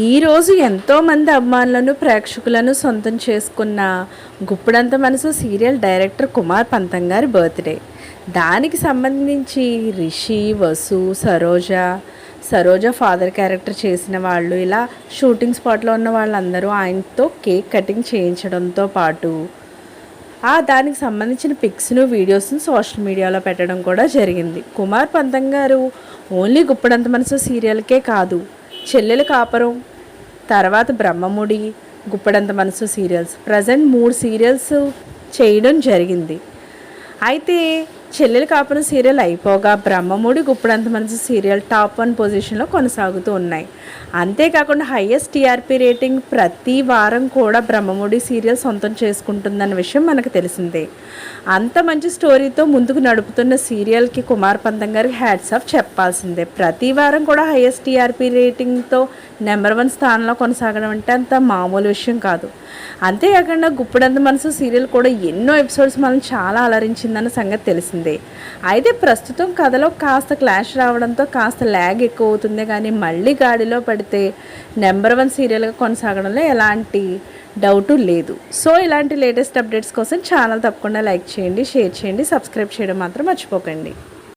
ఈరోజు ఎంతోమంది అభిమానులను ప్రేక్షకులను సొంతం చేసుకున్న గుప్పుడంత మనసు సీరియల్ డైరెక్టర్ కుమార్ పంతం గారి బర్త్డే. దానికి సంబంధించి రిషి వసు సరోజ సరోజ ఫాదర్ క్యారెక్టర్ చేసిన వాళ్ళు ఇలా షూటింగ్ స్పాట్లో ఉన్న వాళ్ళందరూ ఆయనతో కేక్ కటింగ్ చేయించడంతో పాటు ఆ దానికి సంబంధించిన పిక్స్ను వీడియోస్ను సోషల్ మీడియాలో పెట్టడం కూడా జరిగింది. కుమార్ పంతం గారు ఓన్లీ గుప్పడంత మనసు సీరియల్కే కాదు చెల్లెల కాపురం. తర్వాత బ్రహ్మముడి గుప్పడంత మనసు సీరియల్స్. ప్రజెంట్ మూడు సీరియల్స్ చేయడం జరిగింది. అయితే చెల్లెలు కాపురం సీరియల్ అయిపోగా బ్రహ్మముడి గుప్పుడంత మనసు సీరియల్ టాప్ వన్ పొజిషన్లో కొనసాగుతూ ఉన్నాయి. అంతేకాకుండా హైయెస్ట్ టీఆర్పీ రేటింగ్ ప్రతి వారం కూడా బ్రహ్మముడి సీరియల్ సొంతం చేసుకుంటుందన్న విషయం మనకు తెలిసిందే. అంత మంచి స్టోరీతో ముందుకు నడుపుతున్న సీరియల్కి కుమార్ పంతం గారికి హ్యాట్స్ ఆఫ్ చెప్పాల్సిందే. ప్రతి వారం కూడా హైయెస్ట్ టీఆర్పీ రేటింగ్తో నెంబర్ వన్ స్థానంలో కొనసాగడం అంటే అంత మామూలు విషయం కాదు. అంతేకాకుండా గుప్పుడంత మనసు సీరియల్ కూడా ఎన్నో ఎపిసోడ్స్ మనం చాలా అలరించిందన్న సంగతి తెలిసింది. అయితే ప్రస్తుతం కథలో కాస్త క్లాష్ రావడంతో కాస్త ల్యాగ్ ఎక్కువ అవుతుంది కానీ మళ్ళీ గాడిలో పడితే నెంబర్ వన్ సీరియల్గా కొనసాగడంలో ఎలాంటి డౌటు లేదు. సో ఇలాంటి లేటెస్ట్ అప్డేట్స్ కోసం ఛానల్ తప్పకుండా లైక్ చేయండి షేర్ చేయండి సబ్స్క్రైబ్ చేయడం మాత్రం మర్చిపోకండి.